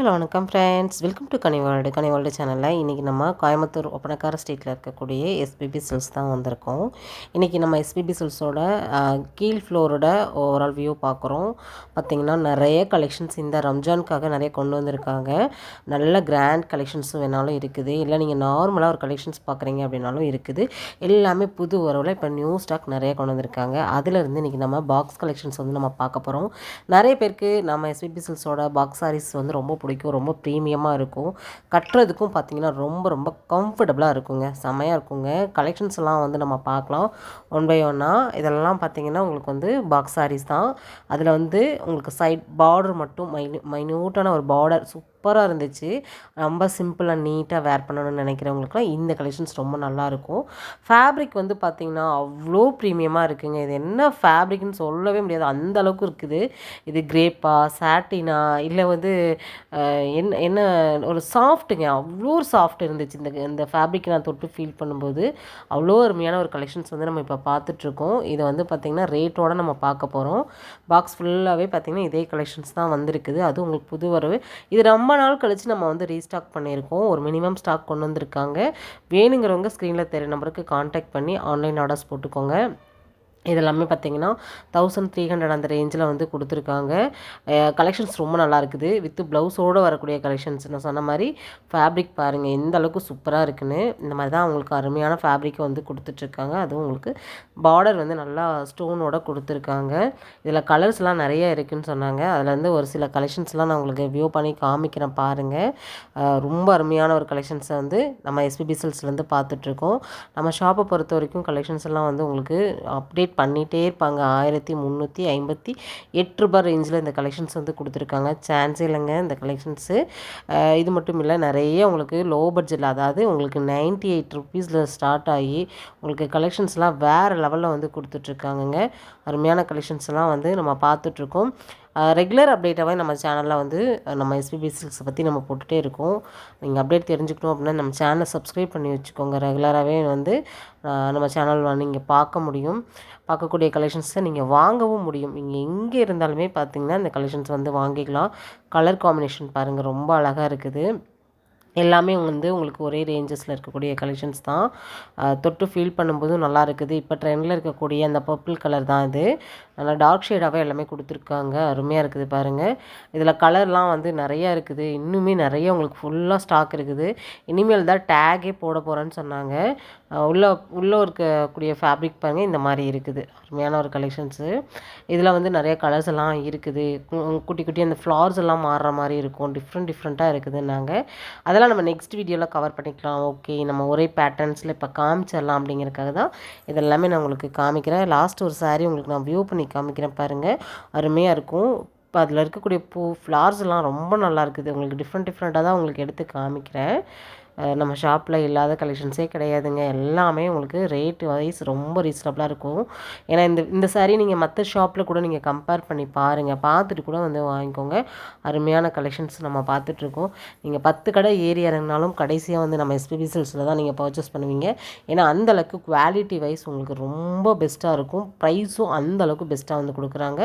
Hello வணக்கம் friends welcome to கனிவால்டு கனிவால்டு சேனலில் இன்றைக்கி நம்ம கோயம்புத்தூர் ஒப்பனக்கார ஸ்ட்ரீட்டில் இருக்கக்கூடிய எஸ்பிபி சில்ஸ் தான் வந்திருக்கோம். இன்றைக்கி நம்ம எஸ்பிபி சில்ஸோட கீழ் ஃப்ளோரோட ஓவரால் வியூ பார்க்குறோம். பார்த்திங்கன்னா நிறைய கலெக்ஷன்ஸ் இந்த ரம்ஜானுக்காக நிறைய கொண்டு வந்திருக்காங்க. நல்ல கிராண்ட் கலெக்ஷன்ஸும் வேணாலும் இருக்குது. இல்லை நீங்கள் நார்மலாக ஒரு கலெக்ஷன்ஸ் பார்க்குறீங்க அப்படின்னாலும் இருக்குது. எல்லாமே புது உறவில் இப்போ நியூ ஸ்டாக் நிறைய கொண்டு வந்திருக்காங்க. அதிலிருந்து இன்றைக்கி நம்ம பாக்ஸ் கலெக்ஷன்ஸ் வந்து நம்ம பார்க்க போகிறோம் நிறைய பேருக்கு நம்ம எஸ்பிபி சில்ஸோட பாக்ஸ் சாரீஸ் வந்து ரொம்ப பிடிக்கும் ரொம்ப ப்ரீமியமாக இருக்கும். கட்டுறதுக்கும் பார்த்திங்கன்னா ரொம்ப ரொம்ப கம்ஃபர்டபுளாக இருக்குங்க. செமையாக இருக்குங்க. கலெக்ஷன்ஸ் எல்லாம் வந்து நம்ம பார்க்கலாம் ஒன் பை ஒன்னாக இதெல்லாம் பார்த்திங்கன்னா உங்களுக்கு வந்து பாக்ஸ் சாரீஸ் தான். அதில் வந்து உங்களுக்கு சைட் பார்டர் மட்டும் மைனு மைன்யூட்டான ஒரு பார்டர் சூப் சூப்பராக இருந்துச்சு. ரொம்ப சிம்பிளாக நீட்டாக வேர் பண்ணணும்னு நினைக்கிறவங்களுக்குலாம் இந்த கலெக்ஷன்ஸ் ரொம்ப நல்லாயிருக்கும் ஃபேப்ரிக் வந்து பார்த்திங்கன்னா அவ்வளோ ப்ரீமியமாக இருக்குங்க. இது என்ன ஃபேப்ரிக்னு சொல்லவே முடியாது. அந்த அளவுக்கு இருக்குது. இது கிரேப்பா சாட்டினா இல்லை வந்து என்ன என்ன ஒரு சாஃப்ட்டுங்க அவ்வளோ சாஃப்ட் இருந்துச்சு. இந்த இந்த ஃபேப்ரிக் நான் தொட்டு ஃபீல் பண்ணும்போது அவ்வளோ அருமையான ஒரு கலெக்ஷன்ஸ் வந்து நம்ம இப்போ பார்த்துட்ருக்கோம் இதை வந்து பார்த்திங்கன்னா ரேட்டோடு நம்ம பார்க்க போகிறோம் பாக்ஸ் ஃபுல்லாகவே பார்த்திங்கன்னா இதே கலெக்ஷன்ஸ் தான் வந்திருக்குது. அதுவும் உங்களுக்கு புது வரவு. இது ரொம்ப ரொம்ப நாள் கழித்து நம்ம வந்து ரீஸ்டாக் பண்ணியிருக்கோம். ஒரு மினிமம் ஸ்டாக் கொண்டு வந்திருக்காங்க. வேணுங்கிறவங்க ஸ்க்ரீனில் தெரிய நம்பருக்கு காண்டாக்ட் பண்ணி ஆன்லைன் ஆர்டர்ஸ் போட்டுக்கோங்க. இதெல்லாமே பார்த்தீங்கன்னா தௌசண்ட் த்ரீ ஹண்ட்ரட் அந்த ரேஞ்சில் வந்து கொடுத்துருக்காங்க. கலெக்ஷன்ஸ் ரொம்ப நல்லா இருக்குது. வித் ப்ளவுஸோடு வரக்கூடிய கலெக்ஷன்ஸ் நான் சொன்ன மாதிரி ஃபேப்ரிக் பாருங்கள் எந்த அளவுக்கு சூப்பராக இருக்குன்னு. இந்த மாதிரி தான் அவங்களுக்கு அருமையான ஃபேப்ரிக்கை வந்து கொடுத்துட்ருக்காங்க. அதுவும் உங்களுக்கு பார்டர் வந்து நல்லா ஸ்டோனோட கொடுத்துருக்காங்க. இதில் கலர்ஸ்லாம் நிறைய இருக்குதுன்னு சொன்னாங்க. அதில் வந்து ஒரு சில கலெக்ஷன்ஸ்லாம் நான் உங்களுக்கு வியூ பண்ணி காமிக்கிறேன் பாருங்கள் ரொம்ப அருமையான ஒரு கலெக்ஷன்ஸை வந்து நம்ம எஸ்பிபிசல்ஸ்லேருந்து பார்த்துட்ருக்கோம். நம்ம ஷாப்பை பொறுத்த வரைக்கும் கலெக்ஷன்ஸ் எல்லாம் வந்து உங்களுக்கு அப்டேட் அப்டேட் பண்ணிகிட்டே இருப்பாங்க. ஆயிரத்தி முந்நூற்றி ஐம்பத்தி எட்டு ரூபாய் ரேஞ்சில் இந்த கலெக்ஷன்ஸ் வந்து கொடுத்துருக்காங்க. சான்ஸே இல்லைங்க இந்த கலெக்ஷன்ஸு இது மட்டும் இல்லை நிறைய உங்களுக்கு லோ பட்ஜெட்டில் அதாவது உங்களுக்கு நைன்ட்டி எயிட் ருபீஸில் ஸ்டார்ட் ஆகி உங்களுக்கு கலெக்ஷன்ஸ்லாம் வேறு லெவலில் வந்து கொடுத்துட்ருக்காங்கங்க அருமையான கலெக்ஷன்ஸ்லாம் வந்து நம்ம பார்த்துட்ருக்கோம் ரெகுலர் அப்டேட்டாகவே நம்ம சேனலில் வந்து நம்ம எஸ்பிபி சில்க்ஸை பற்றி நம்ம போட்டுகிட்டே இருக்கோம். நீங்கள் அப்டேட் தெரிஞ்சுக்கணும் அப்படின்னா நம்ம சேனலை சப்ஸ்கிரைப் பண்ணி வச்சுக்கோங்க. ரெகுலராகவே வந்து நம்ம சேனல் நீங்கள் பார்க்க முடியும். பார்க்கக்கூடிய கலெக்ஷன்ஸை நீங்கள் வாங்கவும் முடியும். நீங்கள் எங்கே இருந்தாலுமே பார்த்தீங்கன்னா இந்த கலெக்ஷன்ஸ் வந்து வாங்கிக்கலாம். கலர் காம்பினேஷன் பாருங்கள் ரொம்ப அழகாக இருக்குது. எல்லாமே வந்து உங்களுக்கு ஒரே ரேஞ்சஸில் இருக்கக்கூடிய கலெக்ஷன்ஸ் தான். தொட்டு ஃபீல் பண்ணும்போதும் நல்லா இருக்குது. இப்போ ட்ரெண்டில் இருக்கக்கூடிய அந்த பர்பிள் கலர் தான் இது. நல்லா டார்க் ஷேடாகவே எல்லாமே கொடுத்துருக்காங்க. அருமையாக இருக்குது பாருங்கள் இதில் கலர்லாம் வந்து நிறையா இருக்குது. இன்னுமே நிறைய உங்களுக்கு ஃபுல்லாக ஸ்டாக் இருக்குது. இனிமேல் தான் டேகே போட போகிறேன்னு சொன்னாங்க. உள்ளே உள்ளே இருக்கக்கூடிய ஃபேப்ரிக் பாருங்கள் இந்த மாதிரி இருக்குது. அருமையான ஒரு கலெக்ஷன்ஸு இதில் வந்து நிறைய கலர்ஸ் எல்லாம் இருக்குது. குட்டி குட்டி அந்த ஃப்ளார்ஸ் எல்லாம் மாறுற மாதிரி இருக்கும். டிஃப்ரெண்ட் டிஃப்ரெண்ட்டாக இருக்குதுன்னாங்க. அதெல்லாம் நம்ம நெக்ஸ்ட் வீடியோவில் கவர் பண்ணிக்கலாம். ஓகே நம்ம ஒரே பேட்டர்ன்ஸில் இப்போ காமிச்சிடலாம் அப்படிங்கிறதுக்காக தான் இதெல்லாமே நான் உங்களுக்கு காமிக்கிறேன். லாஸ்ட் ஒரு சாரீ உங்களுக்கு நான் வியூ பண்ணி காமிக்கிறேன் பாருங்கள் அருமையாக இருக்கும். இப்போ அதில் இருக்கக்கூடிய பூ ஃப்ளார்ஸ்லாம் ரொம்ப நல்லா இருக்குது. உங்களுக்கு டிஃப்ரெண்ட் டிஃப்ரெண்ட்டாக தான் உங்களுக்கு எடுத்து காமிக்கிறேன். நம்ம ஷாப்பில் இல்லாத கலெக்ஷன்ஸே கிடையாதுங்க. எல்லாமே உங்களுக்கு ரேட் வைஸ் ரொம்ப ரீசனபிளாக இருக்கும். ஏன்னா இந்த இந்த சாரீ நீங்கள் மற்ற ஷாப்பில் கூட நீங்கள் கம்பேர் பண்ணி பாருங்கள் பார்த்துட்டு கூட வந்து வாங்கிக்கோங்க. அருமையான கலெக்ஷன்ஸ் நம்ம பார்த்துட்ருக்கோம். நீங்கள் பத்து கடை ஏறி இறங்கினாலும் கடைசியாக வந்து நம்ம எஸ்பிபி செல்ஸில் தான் நீங்கள் பர்ச்சேஸ் பண்ணுவீங்க. ஏன்னா அந்தளவுக்கு குவாலிட்டி வைஸ் உங்களுக்கு ரொம்ப பெஸ்ட்டாக இருக்கும். ப்ரைஸும் அந்தளவுக்கு பெஸ்ட்டாக வந்து கொடுக்குறாங்க.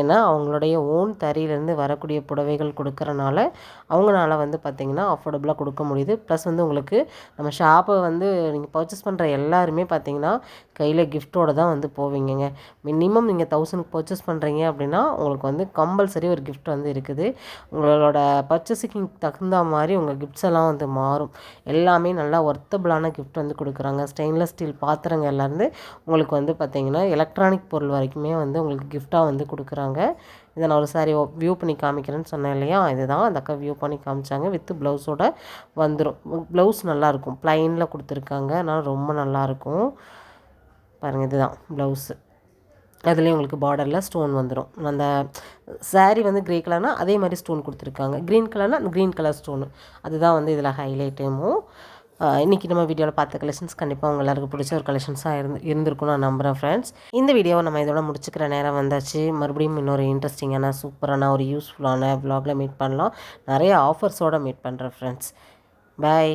ஏன்னா அவங்களுடைய ஓன் தறியிலேருந்து வரக்கூடிய புடவைகள் கொடுக்குறனால அவங்களால வந்து பார்த்திங்கன்னா அஃபோர்டபுளாக கொடுக்க முடியுது. ப்ளஸ் வந்து உங்களுக்கு நம்ம ஷாப்பை வந்து நீங்கள் பர்ச்சேஸ் பண்ணுற எல்லாருமே பார்த்தீங்கன்னா கையில் கிஃப்ட்டோடு தான் வந்து போவீங்கங்க. மினிமம் நீங்கள் தௌசண்ட் பர்ச்சேஸ் பண்ணுறீங்க அப்படின்னா உங்களுக்கு வந்து கம்பல்சரி ஒரு கிஃப்ட் வந்து இருக்குது. உங்களோட பர்ச்சேஸிங் தகுந்த மாதிரி உங்கள் கிஃப்ட்ஸ் எல்லாம் வந்து மாறும். எல்லாமே நல்லா ஒர்த்தபிளான கிஃப்ட் வந்து கொடுக்குறாங்க. ஸ்டெயின்லெஸ் ஸ்டீல் பாத்திரங்கள்லேருந்து உங்களுக்கு வந்து பார்த்திங்கன்னா எலக்ட்ரானிக் பொருள் வரைக்குமே வந்து உங்களுக்கு கிஃப்டாக வந்து கொடுக்குறாங்க. இதை நான் ஒரு சாரி வியூ பண்ணி காமிக்கிறேன்னு சொன்னேன் இல்லையா? இதுதான். அந்த அக்கா வியூ பண்ணி காமிச்சாங்க. வித் ப்ளவுஸோட வந்துடும் ப்ளவுஸ் நல்லாயிருக்கும் ப்ளைனில் கொடுத்துருக்காங்க. அதனால் ரொம்ப நல்லாயிருக்கும் பாருங்கள் இதுதான். ப்ளவுஸு அதுலேயும் உங்களுக்கு பார்டரில் ஸ்டோன் வந்துடும் அந்த சாரீ வந்து க்ரே கலர்னால் அதே மாதிரி ஸ்டோன் கொடுத்துருக்காங்க. க்ரீன் கலர்னால் அந்த க்ரீன் கலர் ஸ்டோனு அதுதான் வந்து இதில் ஹைலைட்டுமோ இன்றைக்கி நம்ம வீடியோவில் பார்த்த கலெக்ஷன்ஸ் கண்டிப்பாக உங்கள் எல்லாருக்கும் பிடிச்ச ஒரு கலெக்ஷன்ஸாக இருந்து இருந்திருக்கும் நான் நம்புகிறேன் ஃப்ரெண்ட்ஸ் இந்த வீடியோவை நம்ம இதோட முடிச்சுக்கிற நேரம் வந்தாச்சு. மறுபடியும் இன்னொரு இன்ட்ரெஸ்டிங்கான சூப்பரான ஒரு யூஸ்ஃபுல்லான வ்ளாகில் மீட் பண்ணலாம். நிறைய ஆஃபர்ஸோடு மீட் பண்ணுறேன் ஃப்ரெண்ட்ஸ் பாய்